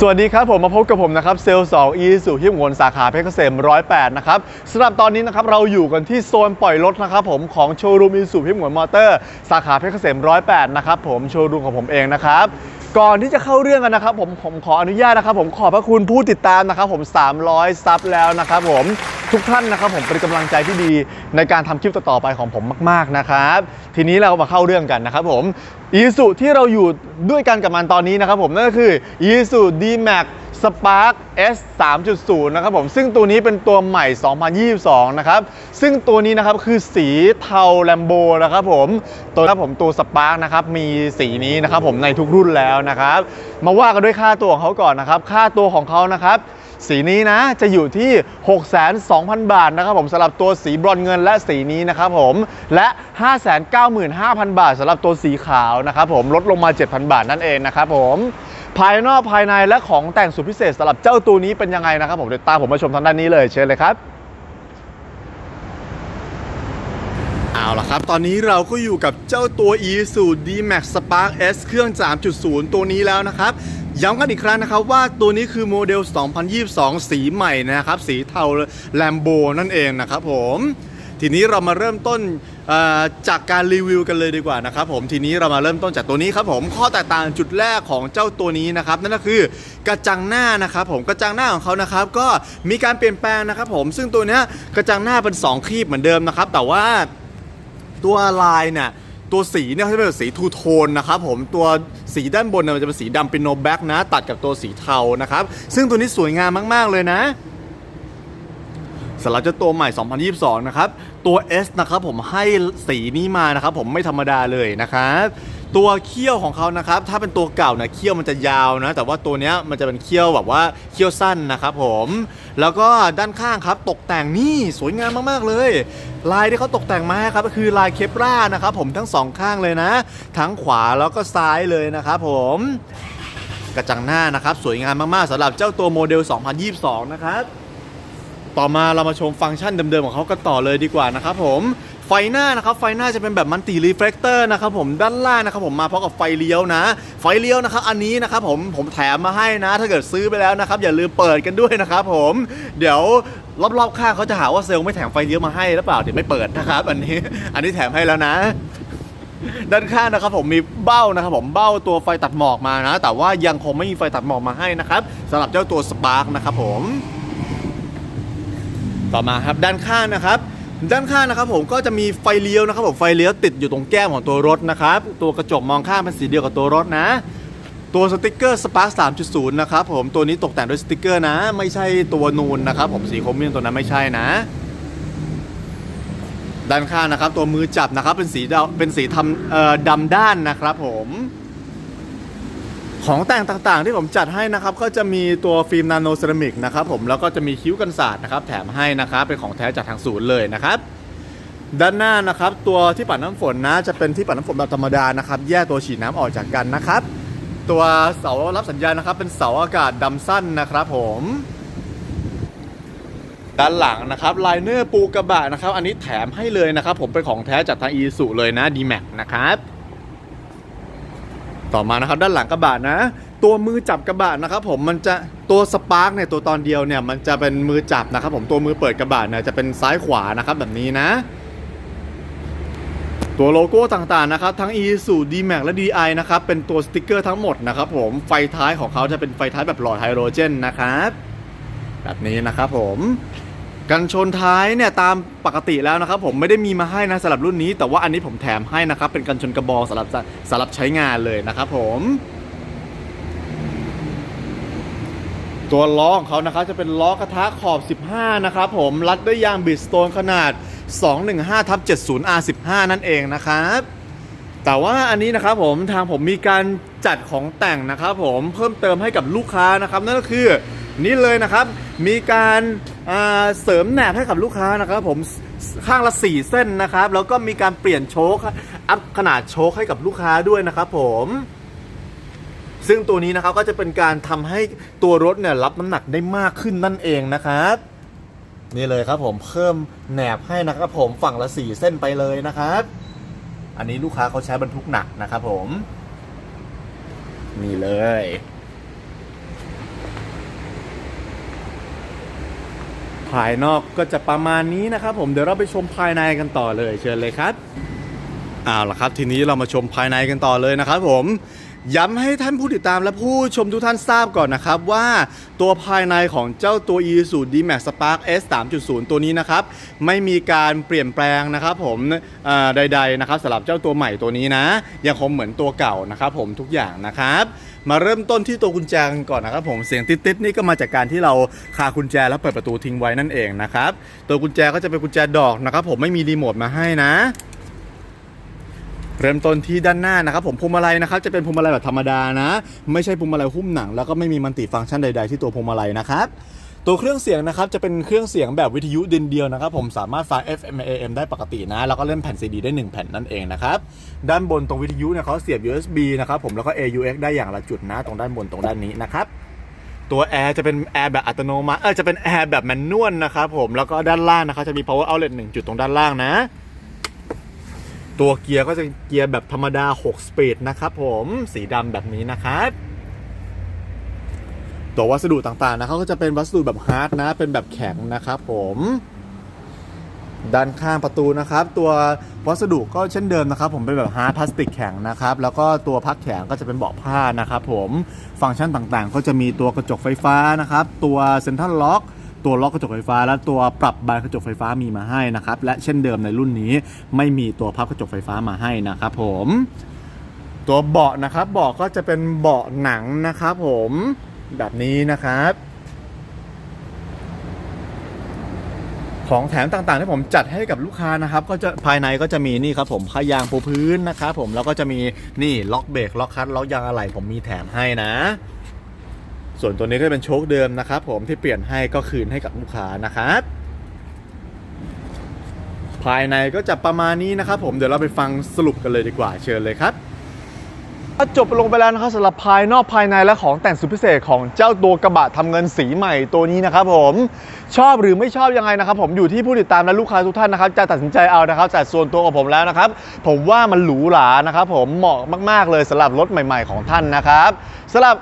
สวัสดีครับผมมาพบกับผมนะครับเซลล์สองอีสุที่หมวนสาขาเพชรเกษม108 นะครับสำหรับตอนนี้นะครับเราอยู่กันที่โซนปล่อยรถนะครับผมของโชว์รูมอีสุที่หมวนมอเตอร์ สาขาเพชรเกษม108 นะครับผมโชว์รูมของผมเองนะครับก่อนที่จะเข้าเรื่องกันนะครับผมผมขออนุญาตนะครับ ผมขอบพระคุณผู้ติดตามนะครับผม 300 ซับแล้วนะครับผม ทุกท่านนะครับผมเป็นกำลังใจที่ดีในการทำคลิปต่อๆไปของผมมากๆนะครับทีนี้เรามาเข้าเรื่องกันนะครับผมอีสุที่เราอยู่ด้วยกันกับมันตอนนี้นะครับผมนั่นก็คืออีสุ D-Max Spark S 3.0 นะครับผมซึ่งตัวนี้เป็นตัวใหม่ 2022 นะครับ ซึ่งตัวนี้นะครับคือสีเทาแลมโบนะครับผมตัวครับผมตัว Spark นะครับมีสีนี้นะครับผมในทุกรุ่นแล้วนะครับ มาว่ากันด้วยค่าตัวของเขาก่อนนะครับ ค่าตัวของเขานะครับ สีนี้นะจะอยู่ที่ 602,000 บาทนะครับผมสำหรับตัวสีบรอนเงินและสีนี้นะครับผมและ 595,000 บาทสำหรับตัวสีขาวนะครับผมลดลงมา 7,000 บาทนั่นเองนะครับผมภายนอกภายในและของแต่งสุดพิเศษสำหรับเจ้าตัวนี้เป็นยังไงนะครับผมเดี๋ยวตามผมมาชมทางด้านนี้เลยเชิญเลยครับเอาล่ะครับ ตอนนี้เราก็อยู่กับเจ้าตัว e s u D-Max Spark S เครื่อง 3.0 ตัวนี้แล้วนะครับ ย้ำกันอีกครั้งนะครับว่าตัวนี้คือโมเดล 2022 สีใหม่นะครับ สีเทาแลมโบนั่นเองนะครับผมทีนี้เรามาเริ่มต้นจากการรีวิวกันเลยดีกว่านะครับผมทีนี้เรามาเริ่มต้นจากตัวนี้ครับผมข้อแตกต่างจุดแรกของเจ้าตัวนี้นะครับนั่นก็คือกระจังหน้านะครับผมกระจังหน้าของเขานะครับก็มีการเปลี่ยนแปลงนะครับผมซึ่งตัวนี้กระจังหน้าเป็นสองครีบเหมือนเดิมนะครับแต่ว่าตัวลายเนี่ย ตัวสีเนี่ยเขาจะเป็นสีทูโทนนะครับผมตัวสีด้านบนเนี่ยมันจะเป็นสีดำเป็นโนแบ็กนะ ตัดกับตัวสีเทานะครับ ซึ่งตัวนี้สวยงามมาก ๆ เลยนะสำหรับเจ้าตัวใหม่ 2022 นะครับ ตัว S นะครับผมให้สีนี้มานะครับผมไม่ธรรมดาเลยนะครับตัวเขี้ยวของเขานะครับ ถ้าเป็นตัวเก่าเนี่ยเขี้ยวมันจะยาวนะ แต่ว่าตัวเนี้ยมันจะเป็นเขี้ยวแบบว่าเขี้ยวสั้นนะครับผม แล้วก็ด้านข้างครับตกแต่งนี่สวยงามมากๆเลย ลายที่เขาตกแต่งมาให้ครับก็คือลายเคปรานะครับผมทั้งสองข้างเลยนะ ทั้งขวาแล้วก็ซ้ายเลยนะครับผมกระจังหน้านะครับ สวยงามมากๆสำหรับเจ้าตัวโมเดล 2022 นะครับ ต่อมาเรามาชมฟังก์ชันเดิมๆของเขากันต่อเลยดีกว่านะครับผม ไฟหน้านะครับไฟหน้าจะเป็นแบบมันติรีเฟลคเตอร์นะครับผมด้านล่างนะครับผมมาพร้อมกับไฟเลี้ยวนะ ไฟเลี้ยวนะครับอันนี้นะครับผมผมแถมมาให้นะ ถ้าเกิดซื้อไปแล้วนะครับอย่าลืมเปิดกันด้วยนะครับผมเดี๋ยวรอบๆข้างเขาจะหาว่าเซลล์ไม่แถมไฟเลี้ยวมาให้หรือเปล่าเดี๋ยวไม่เปิดนะครับอันนี้อันนี้แถมให้แล้วนะด้านข้างนะครับผมมีเบ้านะครับผมเบ้าตัวไฟตัดหมอกมานะ แต่ว่ายังคงไม่มีไฟตัดหมอกมาให้นะครับสำหรับเจ้าตัวสปาร์กนะครับผม ต่อมาครับด้านข้างนะครับ ด้านข้างนะครับผมก็จะมีไฟเลี้ยวนะครับผมไฟเลี้ยวติดอยู่ตรงแก้มของตัวรถนะครับตัวกระจกมองข้างเป็นสีเดียวกับตัวรถนะ ตัวสติกเกอร์ Spark 3.0นะครับผมตัวนี้ตกแต่งด้วยสติกเกอร์นะ ไม่ใช่ตัวนูนนะครับผมสีโครเมียมตัวนั้นไม่ใช่นะ ด้านข้างนะครับตัวมือจับนะครับเป็นสีดำเป็นสีทำเอ่อดำด้านนะครับผม ของแต่งต่างๆ ที่ผมจัดให้นะครับ ก็จะมีตัวฟิล์มนาโนเซรามิกนะครับผมแล้วก็จะมีคิ้วกันศาสตร์นะครับ แถมให้นะครับ เป็นของแท้จากทางศูนย์เลยนะครับ ด้านหน้านะครับ ตัวที่ปัดน้ำฝนนะจะเป็นที่ปัดน้ำฝนแบบธรรมดานะครับ แยกตัวฉีดน้ำออกจากกันนะครับ ตัวเสารับสัญญาณนะครับ เป็นเสาอากาศดำสั้นนะครับ ผมด้านหลังนะครับไลเนอร์ปูกระบะนะครับ อันนี้แถมให้เลยนะครับ ผมเป็นของแท้จากทางอีสุเลยนะ d m a x นะครับ ต่อมานะครับด้านหลังกระบะนะ ตัวมือจับกระบะนะครับผมมันจะตัวสปาร์กเนี่ยตัวตอนเดียวเนี่ยมันจะเป็นมือจับนะครับผมตัวมือเปิดกระบะเนี่ยจะเป็นซ้ายขวานะครับแบบนี้นะ ตัวโลโก้ต่างๆนะครับทั้ง e s u d m a x และ DI นะครับเป็นตัวสติกเกอร์ทั้งหมดนะครับผมไฟท้ายของเขาจะเป็นไฟท้ายแบบหลอดไฮโดรเจนนะครับแบบนี้นะครับผม กันชนท้ายเนี่ยตามปกติแล้วนะครับผมไม่ได้มีมาให้นะสำหรับรุ่นนี้ แต่ว่าอันนี้ผมแถมให้นะครับเป็นกันชนกระบอกสำหรับสำหรับใช้งานเลยนะครับผมตัวล้อของเขานะครับจะเป็นล้อกระทะขอบ 15 นะครับผมรัดด้วยยางบิดสโตนขนาด 215ทับ70 R15 นั่นเองนะครับ แต่ว่าอันนี้นะครับผมทางผมมีการจัดของแต่งนะครับผมเพิ่มเติมให้กับลูกค้านะครับ นั่นก็คือนี่เลยนะครับมีการ เสริมแหนบให้กับลูกค้านะครับผมข้างละ 4 เส้นนะครับ แล้วก็มีการเปลี่ยนโชคอัพขนาดโชคให้กับลูกค้าด้วยนะครับผมซึ่งตัวนี้นะครับก็จะเป็นการทำให้ตัวรถเนี่ยรับน้ำหนักได้มากขึ้นนั่นเองนะครับนี่เลยครับผมเพิ่มแหนบให้นะครับผมฝั่งละสี่เส้นไปเลยนะครับ อันนี้ลูกค้าเขาใช้บรรทุกหนักนะครับผม นี่เลย ภายนอกก็จะประมาณนี้นะครับผมเดี๋ยวเราไปชมภายในกันต่อเลยเชิญเลยครับเอาละครับ ทีนี้เรามาชมภายในกันต่อเลยนะครับผม ย้ำให้ท่านผู้ติดตามและผู้ชมทุกท่านทราบก่อนนะครับว่าตัวภายในของเจ้าตัว Isuzu D-Max Spark S 3.0 ตัวนี้นะครับ ไม่มีการเปลี่ยนแปลงนะครับผมใดๆนะครับสำหรับเจ้าตัวใหม่ตัวนี้นะ ยังคงเหมือนตัวเก่านะครับผมทุกอย่างนะครับมาเริ่มต้นที่ตัวกุญแจกันก่อนนะครับผมเสียงติดๆนี่ก็มาจากการที่เราคากุญแจแล้วเปิดประตูทิ้งไว้นั่นเองนะครับตัวกุญแจก็จะเป็นกุญแจดอกนะครับผมไม่มีรีโมทมาให้นะ เริ่มต้นที่ด้านหน้านะครับผมพวงมาลัยนะครับจะเป็นพวงมาลัยแบบธรรมดานะ ไม่ใช่พวงมาลัยหุ้มหนัง แล้วก็ไม่มีมันติฟังก์ชันใด ๆ ที่ตัวพวงมาลัยนะครับตัวเครื่องเสียงนะครับจะเป็นเครื่องเสียงแบบวิทยุดินเดียวนะครับผมสามารถฟัง FM AM ได้ปกตินะ แล้วก็เล่นแผ่นซีดีได้ 1 แผ่นนั่นเองนะครับด้านบนตรงวิทยุเนี่ยเขาเสียบ USB นะครับผมแล้วก็ AUX ได้อย่างละจุดนะ ตรงด้านบนตรงด้านนี้นะครับตัวแอร์จะเป็นแอร์แบบอัตโนมัติเออจะเป็นแอร์แบบแมนนวลนะครับผมแล้วก็ด้านล่างนะครับจะมี power outlet 1 จุดตรงด้านล่างนะ ตัวเกียร์ก็จะเกียร์แบบธรรมดา 6 สปีดนะครับผมสีดำแบบนี้นะครับตัววัสดุต่างๆนะครับก็จะเป็นวัสดุแบบฮาร์ดนะ เป็นแบบแข็งนะครับผมด้านข้างประตูนะครับ ตัววัสดุก็เช่นเดิมนะครับ ผมเป็นแบบฮาร์ดพลาสติกแข็งนะครับ แล้วก็ตัวพักแข็งก็จะเป็นเบาะผ้านะครับ ผมฟังก์ชันต่างๆ ก็จะมีตัวกระจกไฟฟ้านะครับ ตัวเซ็นทรัลล็อก ตัวล็อกกระจกไฟฟ้า และตัวปรับบานกระจกไฟฟ้ามีมาให้นะครับและเช่นเดิมในรุ่นนี้ไม่มีตัวพับกระจกไฟฟ้ามาให้นะครับผมตัวเบาะนะครับเบาะก็จะเป็นเบาะหนังนะครับผมแบบนี้นะครับ ของแถมต่างๆที่ผมจัดให้กับลูกค้านะครับ ก็จะภายในก็จะมีนี่ครับผมผ้ายางปูพื้นนะครับผมแล้วก็จะมีนี่ล็อกเบรกล็อกคัทล็อกยางอะไหล่ผมมีแถมให้นะ ส่วนตัวนี้ก็เป็นโชคเดิมนะครับ ผมที่เปลี่ยนให้ก็คืนให้กับลูกค้านะครับ ภายในก็จะประมาณนี้นะครับ ผมเดี๋ยวเราไปฟังสรุปกันเลยดีกว่าเชิญเลยครับจบลงไปแล้วนะครับสำหรับภายนอกภายในและของแต่งสุดพิเศษของเจ้าตัวกระบะทำเงินสีใหม่ตัวนี้นะครับผมชอบหรือไม่ชอบยังไงนะครับ ผมอยู่ที่ผู้ติดตามและลูกค้าทุกท่านนะครับจะตัดสินใจเอานะครับแต่ส่วนตัวของผมแล้วนะครับ ผมว่ามันหรูหรานะครับ ผมเหมาะมาก ๆเลยสำหรับรถใหม่ ๆของท่านนะครับสำหรับ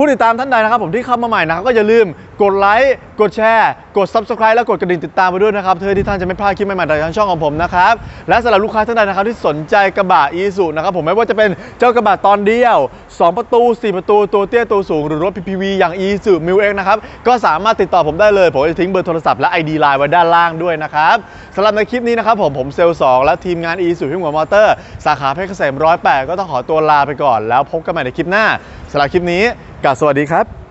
ผู้ติดตามท่านใดนะครับผมที่เข้ามาใหม่นะครับก็อย่าลืม กดไลค์กดแชร์กด subscribe และกดกระดิ่งติดตามไปด้วยนะครับเพื่อที่ท่านจะไม่พลาดคลิปใหม่ๆจากทางช่องของผมนะครับและสำหรับลูกค้าท่านใดนะครับที่สนใจกระบะอีซูนะครับผมไม่ว่าจะเป็นเจ้ากระบะตอนเดียว 2 ประตู 4 ประตูตัวเตี้ยตัวสูงหรือรถ PPV อย่าง e s u m i l x นะครับก็สามารถติดต่อผมได้เลย ผมจะทิ้งเบอร์โทรศัพท์และ ID Line ไว้ด้านล่างด้วยนะครับสำหรับในคลิปนี้นะครับผมผมเซลล์2และทีมงาน e s u พี่หัวมอเตอร์ สาขาเพชรเกษม108 ก็ต้องขอตัวลาไปก่อนแล้วพบกันใหม่ในคลิปหน้าสำหรับคลิปนี้กราบสวัสดีครับ